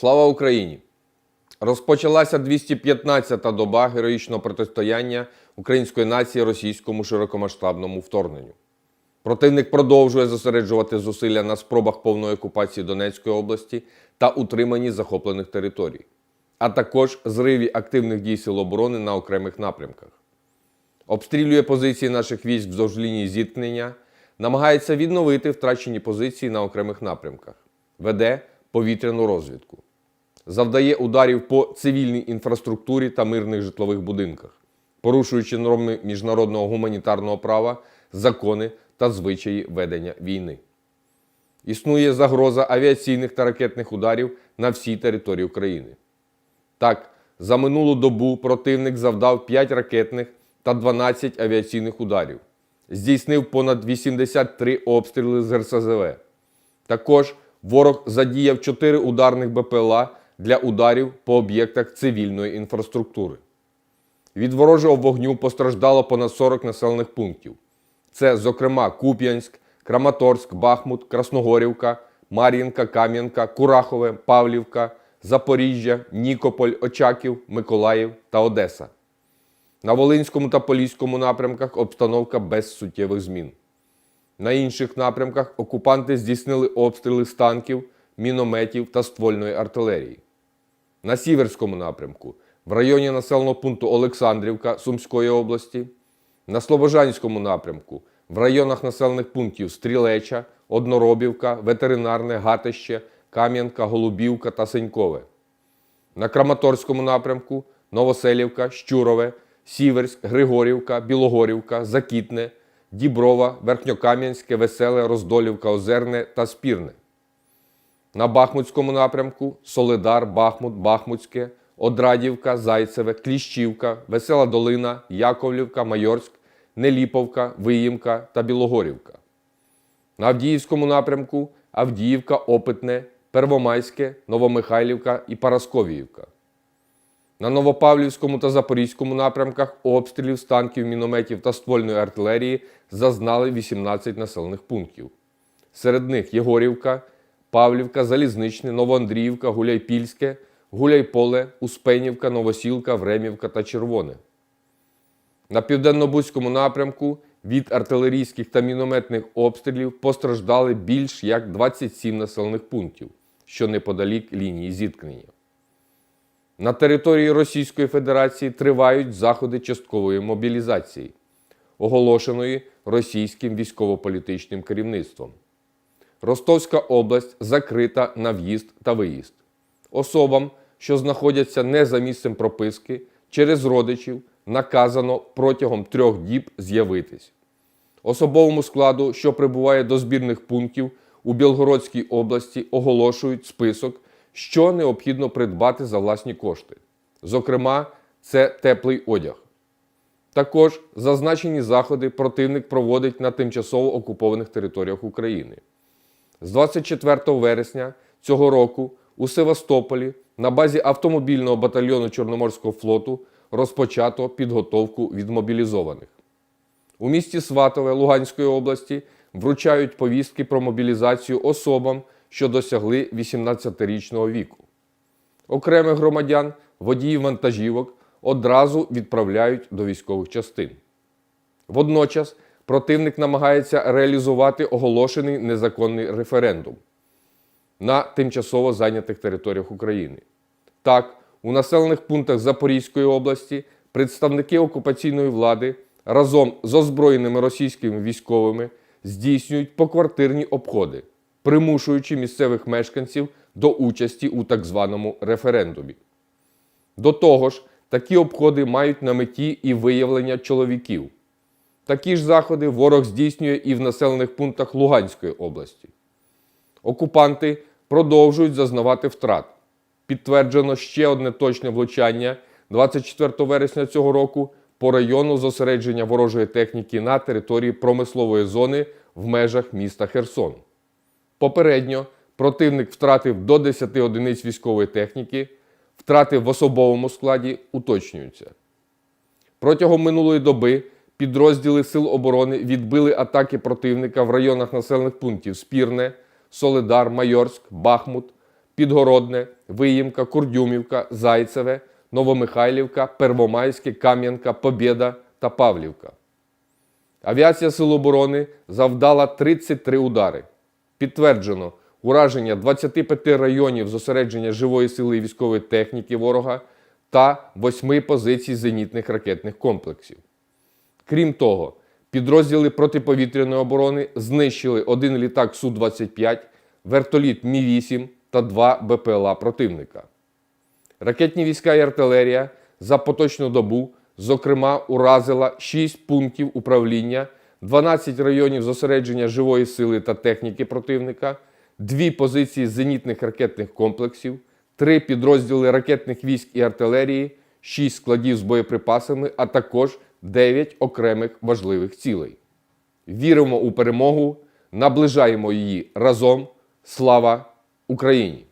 Слава Україні! Розпочалася 215-та доба героїчного протистояння української нації російському широкомасштабному вторгненню. Противник продовжує зосереджувати зусилля на спробах повної окупації Донецької області та утриманні захоплених територій, а також зриві активних дій Сил оборони на окремих напрямках. Обстрілює позиції наших військ вздовж лінії зіткнення, намагається відновити втрачені позиції на окремих напрямках, веде повітряну розвідку завдає ударів по цивільній інфраструктурі та мирних житлових будинках, порушуючи норми міжнародного гуманітарного права, закони та звичаї ведення війни. Існує загроза авіаційних та ракетних ударів на всій території України. Так, за минулу добу противник завдав 5 ракетних та 12 авіаційних ударів, здійснив понад 83 обстріли з РСЗВ. Також ворог задіяв 4 ударних БПЛА для ударів по об'єктах цивільної інфраструктури. Від ворожого вогню постраждало понад 40 населених пунктів. Це, зокрема, Куп'янськ, Краматорськ, Бахмут, Красногорівка, Мар'їнка, Кам'янка, Курахове, Павлівка, Запоріжжя, Нікополь, Очаків, Миколаїв та Одеса. На Волинському та Поліському напрямках обстановка без суттєвих змін. На інших напрямках окупанти здійснили обстріли з танків, мінометів та ствольної артилерії. На Сіверському напрямку, в районі населеного пункту Олександрівка Сумської області, на Слобожанському напрямку, в районах населених пунктів Стрілеча, Одноробівка, Ветеринарне, Гатище, Кам'янка, Голубівка та Сенькове. На Краматорському напрямку Новоселівка, Щурове, Сіверськ, Григорівка, Білогорівка, Закітне, Діброва, Верхньокам'янське, Веселе, Роздолівка, Озерне та Спірне. На Бахмутському напрямку Солидар, Бахмут, Бахмутське, Одрадівка, Зайцеве, Кліщівка, Весела Долина, Яковлівка, Майорськ, Неліповка, Виїмка та Білогорівка. На Авдіївському напрямку Авдіївка, Опитне, Первомайське, Новомихайлівка і Парасковіївка. На Новопавлівському та Запорізькому напрямках обстрілів з танків, мінометів та ствольної артилерії зазнали 18 населених пунктів. Серед них Єгорівка, Павлівка, Залізничне, Новоандріївка, Гуляйпільське, Гуляйполе, Успенівка, Новосілка, Времівка та Червоне. На південно-бузькому напрямку від артилерійських та мінометних обстрілів постраждали більш як 27 населених пунктів, що неподалік лінії зіткнення. На території Російської Федерації тривають заходи часткової мобілізації, оголошеної російським військово-політичним керівництвом. Ростовська область закрита на в'їзд та виїзд. Особам, що знаходяться не за місцем прописки, через родичів наказано протягом трьох діб з'явитись. Особовому складу, що прибуває до збірних пунктів у Білгородській області, оголошують список, що необхідно придбати за власні кошти. Зокрема, це теплий одяг. Також зазначені заходи противник проводить на тимчасово окупованих територіях України. З 24 вересня цього року у Севастополі на базі автомобільного батальйону Чорноморського флоту розпочато підготовку відмобілізованих. У місті Сватове Луганської області вручають повістки про мобілізацію особам, що досягли 18-річного віку. Окремих громадян, водіїв вантажівок одразу відправляють до військових частин. Водночас противник намагається реалізувати оголошений незаконний референдум на тимчасово зайнятих територіях України. Так, у населених пунктах Запорізької області представники окупаційної влади разом з озброєними російськими військовими здійснюють поквартирні обходи, примушуючи місцевих мешканців до участі у так званому референдумі. До того ж, такі обходи мають на меті і виявлення чоловіків. Такі ж заходи ворог здійснює і в населених пунктах Луганської області. Окупанти продовжують зазнавати втрат. Підтверджено ще одне точне влучання 24 вересня цього року по району зосередження ворожої техніки на території промислової зони в межах міста Херсон. Попередньо противник втратив до 10 одиниць військової техніки, втрати в особовому складі уточнюються. Протягом минулої доби підрозділи Сил оборони відбили атаки противника в районах населених пунктів Спірне, Солидар, Майорськ, Бахмут, Підгородне, Виїмка, Курдюмівка, Зайцеве, Новомихайлівка, Первомайське, Кам'янка, Побєда та Павлівка. Авіація Сил оборони завдала 33 удари. Підтверджено ураження 25 районів зосередження живої сили і військової техніки ворога та 8 позицій зенітних ракетних комплексів. Крім того, підрозділи протиповітряної оборони знищили один літак Су-25, вертоліт Мі-8 та два БПЛА противника. Ракетні війська і артилерія за поточну добу, зокрема, уразила 6 пунктів управління, 12 районів зосередження живої сили та техніки противника, 2 позиції зенітних ракетних комплексів, 3 підрозділи ракетних військ і артилерії, 6 складів з боєприпасами, а також 9 окремих важливих цілей. Віримо у перемогу, наближаємо її разом. Слава Україні!